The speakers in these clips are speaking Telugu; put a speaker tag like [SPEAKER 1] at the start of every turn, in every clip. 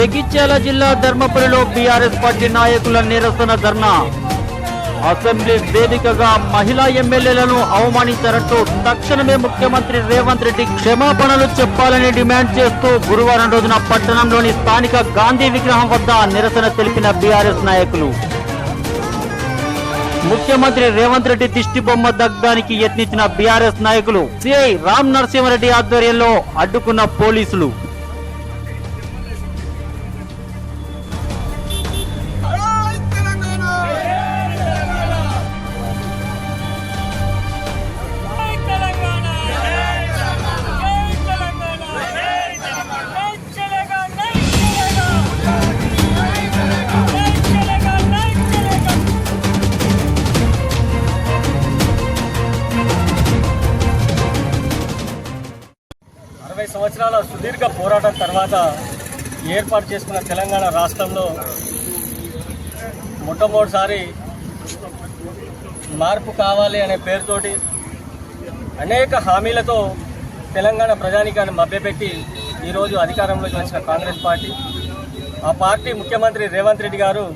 [SPEAKER 1] జగిత్యాల జిల్లా ధర్మపురిలో బీఆర్ఎస్ పార్టీ నాయకుల నిరసన ధర్నా. అసెంబ్లీ వేదికగా మహిళా ఎమ్మెల్యేలను అవమానించారంటూ తక్షణమే ముఖ్యమంత్రి రేవంత్ రెడ్డి క్షమాపణలు చెప్పాలని డిమాండ్ చేస్తూ గురువారం రోజున పట్టణంలోని స్థానిక గాంధీ విగ్రహం వద్ద నిరసన తెలిపిన బీఆర్ఎస్ నాయకులు. ముఖ్యమంత్రి రేవంత్ రెడ్డి దిష్టి బొమ్మ దగ్గడానికి యత్నించిన బీఆర్ఎస్ నాయకులు సిఐ రామ్ నరసింహారెడ్డి ఆధ్వర్యంలో అడ్డుకున్న పోలీసులు.
[SPEAKER 2] సంవత్సరాల సుదీర్ఘ పోరాటం తర్వాత ఏర్పాటు చేసుకున్న తెలంగాణ రాష్ట్రంలో మొట్టమొదటిసారి మార్పు కావాలి అనే పేరుతోటి అనేక హామీలతో తెలంగాణ ప్రజానికాన్ని మభ్యపెట్టి ఈరోజు అధికారంలోకి వచ్చిన కాంగ్రెస్ పార్టీ. ఆ పార్టీ ముఖ్యమంత్రి రేవంత్ రెడ్డి గారు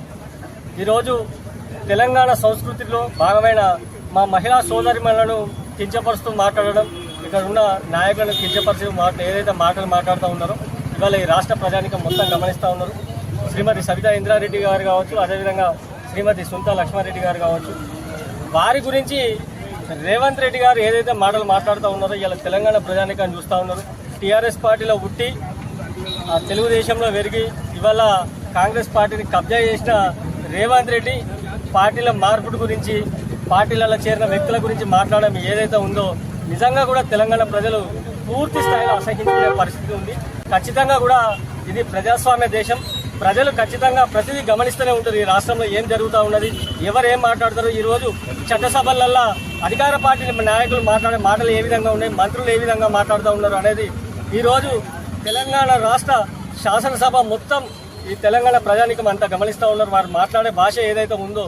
[SPEAKER 2] ఈరోజు తెలంగాణ సంస్కృతిలో భాగమైన మా మహిళా సోదరిమణులను కించపరుస్తూ మాట్లాడడం ఇక్కడ ఉన్న నాయకులను కించపరిచే మాట ఏదైతే మాటలు మాట్లాడుతూ ఉన్నారో ఇవాళ ఈ రాష్ట్ర ప్రజానికం మొత్తం గమనిస్తూ ఉన్నారు. శ్రీమతి సవితా ఇంద్రారెడ్డి గారు కావచ్చు అదేవిధంగా శ్రీమతి సుంతా లక్ష్మారెడ్డి గారు కావచ్చు. వారి గురించి రేవంత్ రెడ్డి గారు ఏదైతే మాటలు మాట్లాడుతూ ఉన్నారో ఇలా తెలంగాణ ప్రజానికాన్ని చూస్తూ ఉన్నారు. టీఆర్ఎస్ పార్టీలో ఉట్టి ఆ తెలుగుదేశంలో పెరిగి ఇవాళ కాంగ్రెస్ పార్టీని కబ్జా చేసిన రేవంత్ రెడ్డి పార్టీల మార్పుడు గురించి పార్టీలలో చేరిన వ్యక్తుల గురించి మాట్లాడడం ఏదైతే ఉందో నిజంగా కూడా తెలంగాణ ప్రజలు పూర్తి స్థాయిలో అసహించుకునే పరిస్థితి ఉంది. ఖచ్చితంగా కూడా ఇది ప్రజాస్వామ్య దేశం. ప్రజలు ఖచ్చితంగా ప్రతిదీ గమనిస్తూనే ఉంటుంది ఈ రాష్ట్రంలో ఏం జరుగుతూ ఉన్నది ఎవరు ఏం మాట్లాడతారు? ఈరోజు చట్టసభలల్లో అధికార పార్టీ నాయకులు మాట్లాడే మాటలు ఏ విధంగా ఉన్నాయి మంత్రులు ఏ విధంగా మాట్లాడుతూ ఉన్నారు అనేది ఈరోజు తెలంగాణ రాష్ట్ర శాసనసభ మొత్తం ఈ తెలంగాణ ప్రజానికం అంతా గమనిస్తూ ఉన్నారు. వారు మాట్లాడే భాష ఏదైతే ఉందో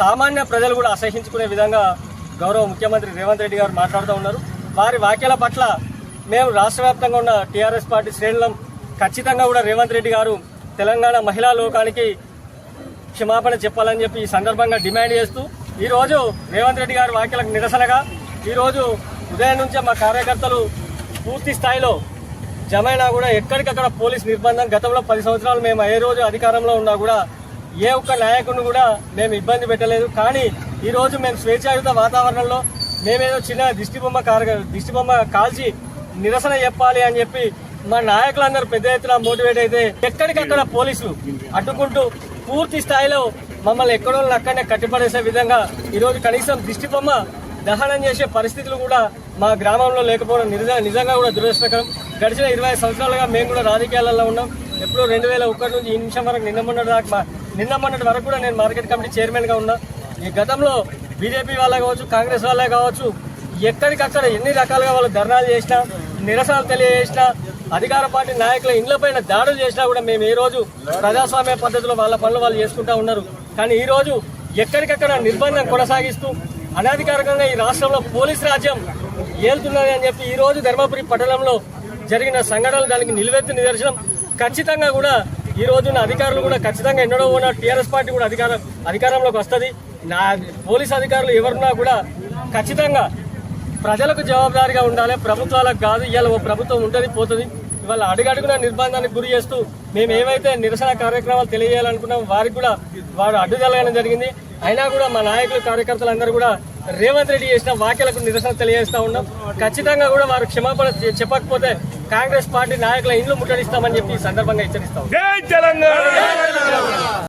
[SPEAKER 2] సామాన్య ప్రజలు కూడా అసహించుకునే విధంగా గౌరవ ముఖ్యమంత్రి రేవంత్ రెడ్డి గారు మాట్లాడుతూ ఉన్నారు. వారి వ్యాఖ్యల పట్ల మేము రాష్ట్ర వ్యాప్తంగా ఉన్న టీఆర్ఎస్ పార్టీ శ్రేణులం ఖచ్చితంగా కూడా రేవంత్ రెడ్డి గారు తెలంగాణ మహిళా లోకానికి క్షమాపణ చెప్పాలని చెప్పి ఈ సందర్భంగా డిమాండ్ చేస్తూ ఈరోజు రేవంత్ రెడ్డి గారి వ్యాఖ్యలకు నిరసనగా ఈరోజు ఉదయం నుంచే మా కార్యకర్తలు పూర్తి స్థాయిలో జమైనా కూడా ఎక్కడికక్కడ పోలీస్ నిర్బంధం గతంలో పది సంవత్సరాలు మేము ఏ రోజు అధికారంలో ఉన్నా కూడా ఏ ఒక్క నాయకుడిని కూడా మేము ఇబ్బంది పెట్టలేదు. కానీ ఈరోజు మేము స్వేచ్ఛాయుత వాతావరణంలో మేమేదో చిన్న దిష్టిబొమ్మ కార కాల్చి నిరసన చెప్పాలి అని చెప్పి మా నాయకులందరూ పెద్ద ఎత్తున మోటివేట్ అయితే ఎక్కడికక్కడ పోలీసులు అడ్డుకుంటూ పూర్తి స్థాయిలో మమ్మల్ని ఎక్కడో అక్కడనే కట్టిపడేసే విధంగా ఈరోజు కనీసం దిష్టిబొమ్మ దహనం చేసే పరిస్థితులు కూడా మా గ్రామంలో లేకపోవడం నిజంగా కూడా దురదృష్టకరం. గడిచిన ఇరవై సంవత్సరాలుగా మేము కూడా రాజకీయాలలో ఉన్నాం. ఎప్పుడో రెండు వేల ఒకటి నుంచి ఈ నిమిషం వరకు నిన్న మొన్నటి దాకా నిన్న మొన్నటి వరకు కూడా నేను మార్కెట్ కమిటీ చైర్మన్గా ఉన్నా. ఈ గతంలో బీజేపీ వాళ్ళే కావచ్చు కాంగ్రెస్ వాళ్ళే కావచ్చు ఎక్కడికక్కడ ఎన్ని రకాలుగా వాళ్ళు ధర్నాలు చేసినా నిరసనలు తెలియజేసినా అధికార పార్టీ నాయకుల ఇండ్లపైన దాడులు చేసినా కూడా మేము ఈ రోజు ప్రజాస్వామ్య పద్ధతిలో వాళ్ళ పనులు వాళ్ళు చేసుకుంటా ఉన్నారు కానీ ఈ రోజు ఎక్కడికక్కడ నిర్బంధం కొనసాగిస్తూ అనధికారికంగా ఈ రాష్ట్రంలో పోలీస్ రాజ్యం ఏలుతున్నది అని చెప్పి ఈ రోజు ధర్మపురి పట్టణంలో జరిగిన సంఘటనలు దానికి నిలువెత్తు నిదర్శనం. ఖచ్చితంగా కూడా ఈ రోజున అధికారులు కూడా ఖచ్చితంగా ఎన్నడో ఉన్న టీఆర్ఎస్ పార్టీ కూడా అధికారం అధికారంలోకి వస్తుంది. నా పోలీస్ అధికారులు ఎవరున్నా కూడా ఖచ్చితంగా ప్రజలకు జవాబుదారీగా ఉండాలి. ప్రభుత్వాలకు కాదు ఇవాళ ఓ ప్రభుత్వం ఉంటుంది పోతుంది. ఇవాళ అడుగడుగున నిర్బంధానికి గురి చేస్తూ మేము ఏవైతే నిరసన కార్యక్రమాలు తెలియజేయాలనుకున్నాం వారికి కూడా వారు అడ్డుదలగడం జరిగింది. అయినా కూడా మా నాయకులు కార్యకర్తలు అందరూ కూడా రేవంత్ రెడ్డి చేసిన వ్యాఖ్యలకు నిరసన తెలియజేస్తా ఉన్నాం. ఖచ్చితంగా కూడా వారు క్షమాపణ చెప్పకపోతే కాంగ్రెస్ పార్టీ నాయకుల ఇండ్లు ముట్టడిస్తామని చెప్పి ఈ సందర్భంగా హెచ్చరిస్తాం
[SPEAKER 3] జై తెలంగాణ!